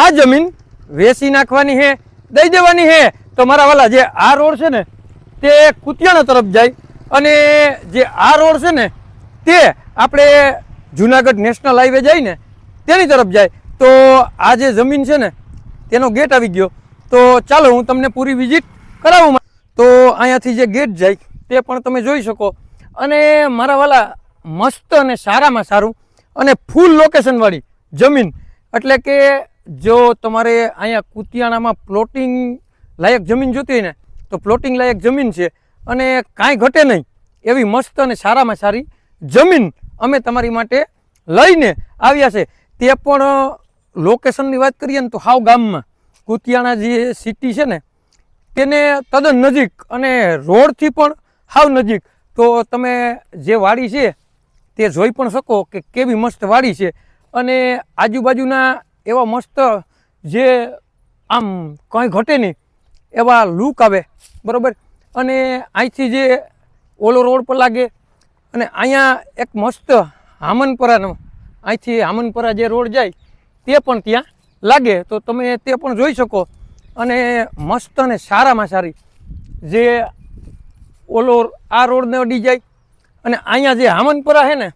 આ જમીન વેચી નાખવાની છે, દઈ દેવાની છે. તો મારા વાલા, જે આ રોડ છે ને, તે કુતિયાણા તરફ જાય અને જે આ રોડ છે ને, તે આપણે જુનાગઢ નેશનલ હાઈવે જાય ને, તેની તરફ જાય. તો આ જે જમીન છે ને, તેનો ગેટ આવી ગયો. તો ચાલો, હું તમને પૂરી વિઝિટ કરાવું તો અહીંયાથી જે ગેટ જાય, તે પણ તમે જોઈ શકો. અને મારા વાલા, મસ્ત અને સારામાં સારું અને ફૂલ લોકેશનવાળી જમીન. એટલે કે જો તમારે અહીંયા કુતિયાણામાં પ્લોટિંગ લાયક જમીન જોતી હોય ને, તો પ્લોટિંગ લાયક જમીન છે. અને કાંઈ ઘટે નહીં. એવી મસ્ત અને સારામાં સારી જમીન અમે તમારી માટે લઈને આવ્યા છે. તે પણ લોકેશનની વાત કરીએ ને તો હાવ ગામમાં. કુતિયાણા જે સિટી છે ને, તેને તદ્દન નજીક અને રોડથી પણ હાવ નજીક. તો તમે જે વાડી છે, તે જોઈ પણ શકો કે કેવી મસ્ત વાડી છે. અને આજુબાજુના એવા મસ્ત જે આમ કંઈ ઘટે નહીં, એવા લુક આવે, બરાબર? અને અહીંથી જે ઓલો રોડ પર લાગે, અને અહીંયા એક મસ્ત હામનપરાનો અહીંથી હામનપરા જે રોડ જાય, તે પણ ત્યાં લાગે. તો તમે તે પણ જોઈ શકો. અને મસ્ત અને સારામાં સારી જે ઓલો આ રોડને અડી જાય, અને અહીંયા જે હામનપરા છે ને,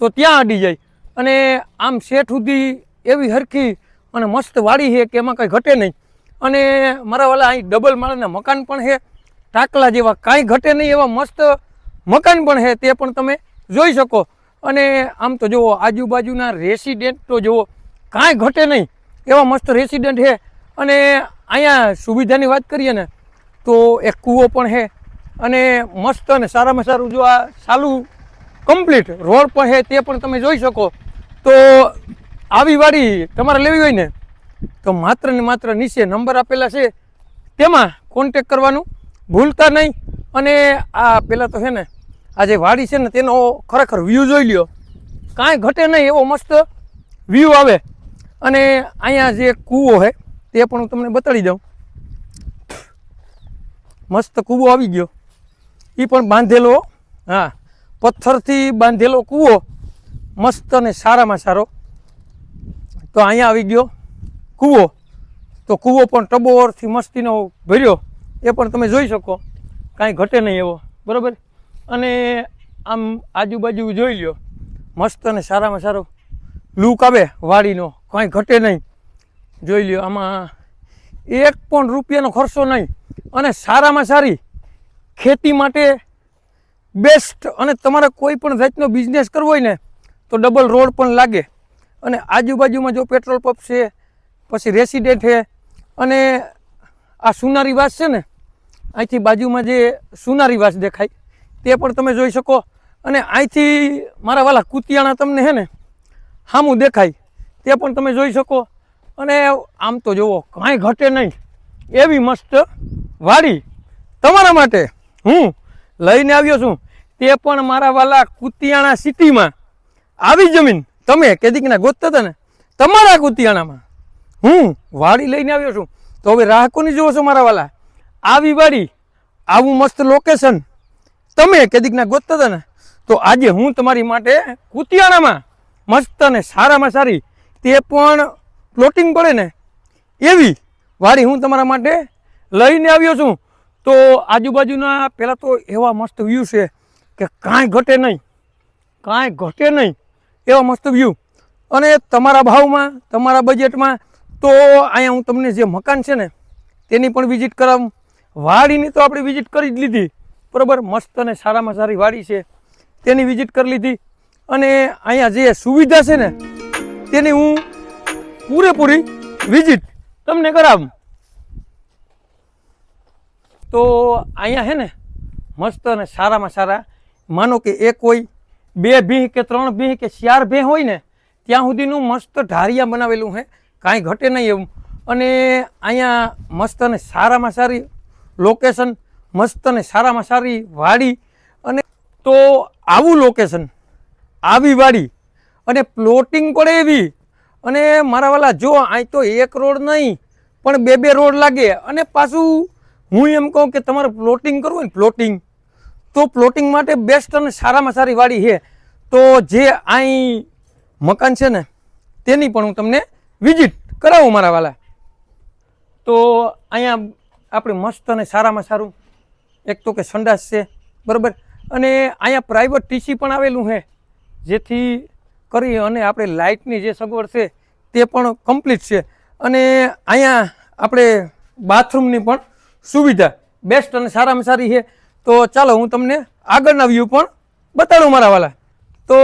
તો ત્યાં અડી જાય. અને આમ શેઠ સુધી એવી હરખી અને મસ્ત વાડી છે કે એમાં કંઈ ઘટે નહીં. અને મારા વાલા અહીં ડબલ માળના મકાન પણ છે. ટાકલા જેવા કાંઈ ઘટે નહીં એવા મસ્ત મકાન પણ છે તે પણ તમે જોઈ શકો. અને આમ તો જુઓ, આજુબાજુના રેસિડેન્ટ તો જુઓ, કાંઈ ઘટે નહીં એવા મસ્ત રેસિડેન્ટ છે. અને અહીંયા સુવિધાની વાત કરીએ ને, તો એક કૂવો પણ છે. અને મસ્ત અને સારામાં સારું જો આ સાલું કમ્પ્લીટ રોડ પણ છે તે પણ તમે જોઈ શકો. તો આવી વાડી તમારે લેવી હોય ને, તો માત્ર ને માત્ર નીચે નંબર આપેલા છે. તેમાં કોન્ટેક કરવાનું. ભૂલતા નહીં. અને આ પહેલાં તો છે ને, આ જે વાડી છે ને, તેનો ખરેખર વ્યૂ જોઈ લ્યો. કાંઈ ઘટે નહીં એવો મસ્ત વ્યૂ આવે. અને અહીંયા જે કૂવો છે, તે પણ હું તમને બતાડી દઉં. મસ્ત કૂવો આવી ગયો. એ પણ બાંધેલો, હા. પથ્થરથી બાંધેલો કૂવો. મસ્ત અને સારામાં સારો. તો અહીંયા આવી ગયો. કૂવો. તો કૂવો પણ ટબોરથી મસ્તીનો ભર્યો. એ પણ તમે જોઈ શકો. કાંઈ ઘટે નહીં એવો. બરાબર? અને આમ આજુબાજુ જોઈ લ્યો. મસ્ત અને સારામાં સારો લૂક આવે વાડીનો. કાંઈ ઘટે નહીં. જોઈ લ્યો આમાં એક પણ રૂપિયાનો ખર્ચો નહીં. અને સારામાં સારી ખેતી માટે બેસ્ટ અને તમારે કોઈ પણ જાતનો બિઝનેસ કરવો હોય ને, તો ડબલ રોડ પણ લાગે. અને આજુબાજુમાં જો પેટ્રોલ પંપ છે, પછી રેસિડેન્ટ છે, અને આ સુનારીવાસ છે ને, અહીંથી બાજુમાં જે સુનારીવાસ દેખાય, તે પણ તમે જોઈ શકો. અને અહીંથી મારા વાલા કુતિયાણા તમને હે ને સામું દેખાય, તે પણ તમે જોઈ શકો. અને આમ તો જુઓ, કાંઈ ઘટે નહીં. એવી મસ્ત વાડી તમારા માટે હું લઈને આવ્યો છું. તે પણ મારા વાલા કુતિયાણા સિટીમાં આવી જમીન. તમે કેદીકના ગોતતા હતા ને તમારા કુતિયાણામાં. હું વાડી લઈને આવ્યો છું. તો હવે રાહ કોની જોવો છો મારા વાલા? આવી વાડી, આવું મસ્ત લોકેશન તમે કેદીકના ગોતતા હતા ને તો આજે હું તમારી માટે કુતિયાણામાં મસ્ત અને સારામાં સારી તે પણ પ્લોટિંગ પડે ને એવી વાડી હું તમારા માટે લઈને આવ્યો છું. તો આજુબાજુના પહેલાં તો એવા મસ્ત વ્યૂ છે કે કાંઈ ઘટે નહીં. કાંઈ ઘટે નહીં. એવા મસ્ત વ્યૂ અને તમારા ભાવમાં, તમારા બજેટમાં તો અહીંયા હું તમને જે મકાન છે ને, તેની પણ વિઝિટ કરાવું. વાડીની તો આપણે વિઝિટ કરી જ લીધી. બરાબર, મસ્ત અને સારામાં સારી વાડી છે. તેની વિઝિટ કરી લીધી. અને અહીંયા જે સુવિધા છે ને, તેની હું પૂરેપૂરી વિઝિટ તમને કરાવું. તો અહીંયા છે ને, મસ્ત અને સારામાં સારા, માનો કે એક હોય બે ભીહ કે ત્રણ ભીહ કે ચાર ભેં હોય ને, ત્યાં સુધીનું મસ્ત ઢારિયા બનાવેલું છે કાંઈ ઘટે નહીં એવું. અને અહીંયા મસ્ત અને સારામાં સારી લોકેશન મસ્ત અને સારામાં સારી વાડી અને તો આવું લોકેશન આવી વાડી. અને પ્લોટિંગ પડે એવી. અને મારા વાલા, જો અહીં તો એક રોડ નહીં, પણ બે બે રોડ લાગે. અને પાછું હું એમ કહું કે તમારે પ્લોટિંગ કરવું હોય ને પ્લોટિંગ તો પ્લોટિંગ માટે બેસ્ટ અને સારામાં સારી વાડી છે. તો જે અહીં મકાન છે ને, તેની પણ હું તમને વિઝિટ કરાવું મારા વાલા. તો અહીંયા આપણે મસ્ત અને સારામાં સારું. એક તો કે સંડાસ છે, બરાબર? અને અહીંયા પ્રાઇવેટ ટીસી પણ આવેલું છે, જેથી કરી અને આપણે લાઇટની જે સગવડ છે, તે પણ કમ્પ્લીટ છે. અને અહીંયા આપણે બાથરૂમની પણ સુવિધા બેસ્ટ અને સારામાં સારી છે. તો ચાલો હું તમને આગળના વ્યૂ પણ બતાડું મારા વાલા. તો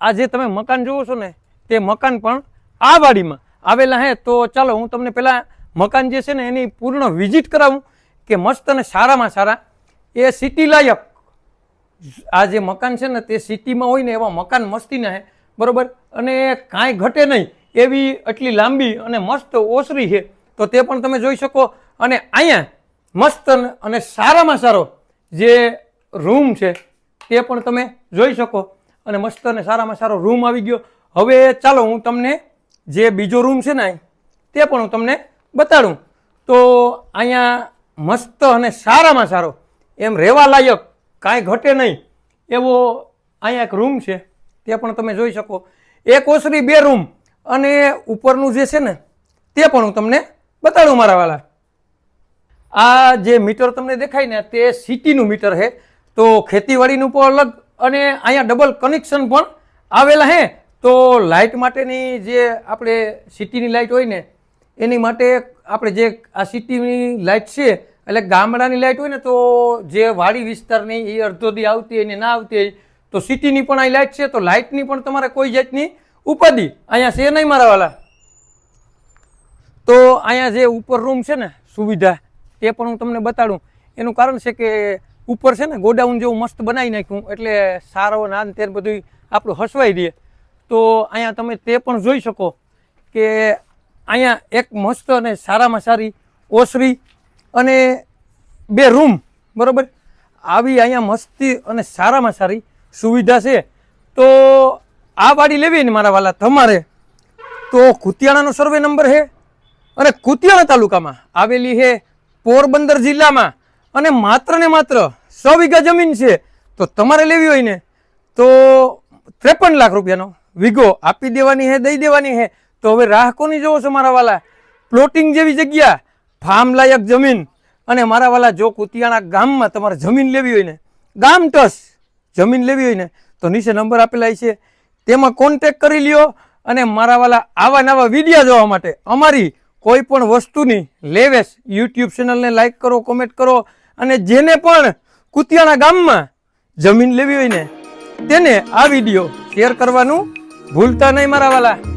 આ જે તમે મકાન જુઓ છો ને, તે મકાન પણ આ વાડીમાં આવેલા હે. તો ચાલો હું તમને પહેલાં મકાન જે છે ને, એની પૂર્ણ વિઝિટ કરાવું કે મસ્ત અને સારામાં સારા. એ સિટી લાયક. આ જે મકાન છે ને, તે સિટીમાં હોય ને, એવા મકાન મસ્તીના હે. બરાબર? અને કાંઈ ઘટે નહીં. એવી આટલી લાંબી અને મસ્ત ઓસરી છે તો તે પણ તમે જોઈ શકો. અને અહીંયા મસ્ત અને- અને સારામાં સારો જે રૂમ છે, તે પણ તમે જોઈ શકો. અને મસ્ત અને સારામાં સારો રૂમ આવી ગયો. હવે ચાલો હું તમને જે બીજો રૂમ છે ને તે પણ હું તમને બતાડું. તો અહીંયા મસ્ત અને સારામાં સારો, એમ રહેવા લાયક કાંઈ ઘટે નહીં એવો અહીંયા એક રૂમ છે. તે પણ તમે જોઈ શકો. એક ઓસરી બે રૂમ અને ઉપરનું જે છે ને, તે પણ હું તમને બતાડું મારા વાલા. આ જે મીટર તમને દેખાય ને, તે સિટીનું મીટર છે. તો ખેતીવાડીનું પણ અલગ અને અહીંયા ડબલ કનેક્શન પણ આવેલા હે તો લાઇટ માટેની જે આપણે સિટીની લાઇટ હોય ને, એની માટે આપણે જે આ સિટીની લાઇટ છે, એટલે ગામડાની લાઇટ હોય ને, તો જે વાડી વિસ્તારની એ અડધો દી આવતી હોય ને, ના આવતી હોય, તો સિટીની પણ અહીં લાઇટ છે. તો લાઇટની પણ તમારે કોઈ જાતની ઉપાધિ અહીંયા છે નહીં મારાવાલા. તો અહીંયા જે ઉપર રૂમ છે ને, સુવિધા તે પણ હું તમને બતાડું. એનું કારણ છે કે ઉપર છે ને ગોડાઉન જેવું મસ્ત બનાવી નાખ્યું, એટલે સારો નાન તેર બધું આપણું હસવાઈ દે તો અહીંયા તમે તે પણ જોઈ શકો કે અહીંયા એક મસ્ત અને સારામાં સારી ઓસરી અને બે રૂમ, બરાબર? આવી અહીંયા મસ્તી અને સારામાં સારી સુવિધા છે. તો આ વાડી લેવી ને મારા વાલા તમારે. તો કુતિયાણાનો સર્વે નંબર છે અને કુતિયાણા તાલુકામાં આવેલી છે પોરબંદર જિલ્લામાં અને માત્ર ને માત્ર સો વીઘા જમીન છે, તો તમારે લેવી હોય ને, તો ત્રેપન લાખ રૂપિયાનો વીઘો આપી દેવાની છે દઈ દેવાની છે તો હવે રાહ કોની જોવો છો મારા વાલા? પ્લોટિંગ જેવી જગ્યા ફાર્મ લાયક જમીન અને મારા વાલા જો કુતિયાણા ગામમાં તમારે જમીન લેવી હોય ને, ગામ ટસ, જમીન લેવી હોય ને, તો નીચે નંબર આપેલા છે. તેમાં કોન્ટેક કરી લ્યો અને મારા વાલા આવા નવા વિડીયા જોવા માટે અમારી કોઈ પણ વસ્તુની, લેવેશ યુટ્યુબ ચેનલને લાઈક કરો કોમેન્ટ કરો અને જેને પણ કુતિયાણા ગામમાં જમીન લેવી હોય ને, તેને આ વીડિયો શેર કરવાનું ભૂલતા નહીં મારા વાલા.